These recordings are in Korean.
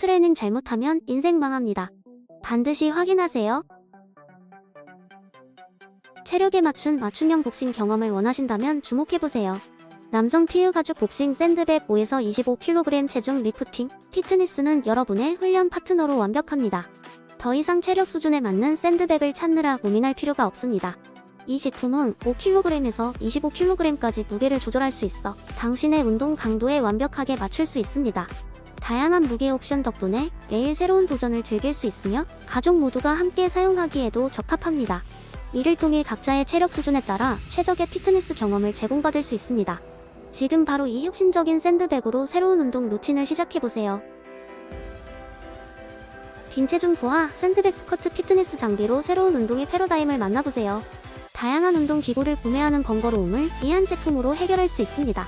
트레이닝 잘못하면 인생 망합니다. 반드시 확인하세요. 체력에 맞춘 맞춤형 복싱 경험을 원하신다면 주목해보세요. 남성 PU 가죽 복싱 샌드백 5에서 25kg 체중 리프팅, 피트니스는 여러분의 훈련 파트너로 완벽합니다. 더 이상 체력 수준에 맞는 샌드백을 찾느라 고민할 필요가 없습니다. 이 제품은 5kg에서 25kg까지 무게를 조절할 수 있어 당신의 운동 강도에 완벽하게 맞출 수 있습니다. 다양한 무게 옵션 덕분에 매일 새로운 도전을 즐길 수 있으며 가족 모두가 함께 사용하기에도 적합합니다. 이를 통해 각자의 체력 수준에 따라 최적의 피트니스 경험을 제공받을 수 있습니다. 지금 바로 이 혁신적인 샌드백으로 새로운 운동 루틴을 시작해보세요. 빈체중 보아 샌드백 스커트 피트니스 장비로 새로운 운동의 패러다임을 만나보세요. 다양한 운동 기구를 구매하는 번거로움을 이 한 제품으로 해결할 수 있습니다.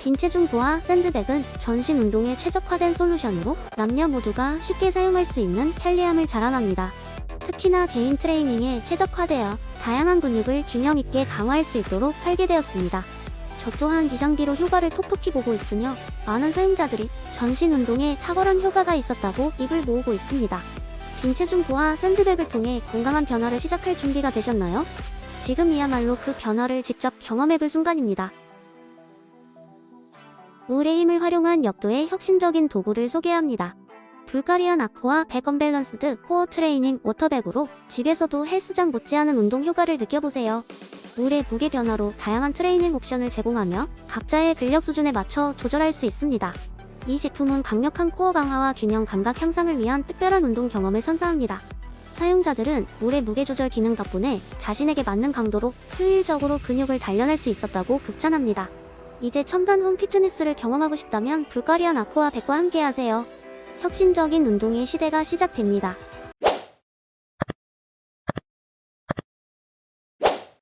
빈체중 보아 샌드백은 전신 운동에 최적화된 솔루션으로 남녀 모두가 쉽게 사용할 수 있는 편리함을 자랑합니다. 특히나 개인 트레이닝에 최적화되어 다양한 근육을 균형 있게 강화할 수 있도록 설계되었습니다. 저 또한 이 장비로 효과를 톡톡히 보고 있으며 많은 사용자들이 전신 운동에 탁월한 효과가 있었다고 입을 모으고 있습니다. 빈체중 보아 샌드백을 통해 건강한 변화를 시작할 준비가 되셨나요? 지금이야말로 그 변화를 직접 경험해볼 순간입니다. 물의 힘을 활용한 역도의 혁신적인 도구를 소개합니다. 불가리안 아쿠아 백건 밸런스드 코어 트레이닝 워터백으로 집에서도 헬스장 못지않은 운동 효과를 느껴보세요. 물의 무게 변화로 다양한 트레이닝 옵션을 제공하며 각자의 근력 수준에 맞춰 조절할 수 있습니다. 이 제품은 강력한 코어 강화와 균형 감각 향상을 위한 특별한 운동 경험을 선사합니다. 사용자들은 물의 무게 조절 기능 덕분에 자신에게 맞는 강도로 효율적으로 근육을 단련할 수 있었다고 극찬합니다. 이제 첨단 홈 피트니스를 경험하고 싶다면 불가리안 아쿠아 100과 함께 하세요. 혁신적인 운동의 시대가 시작됩니다.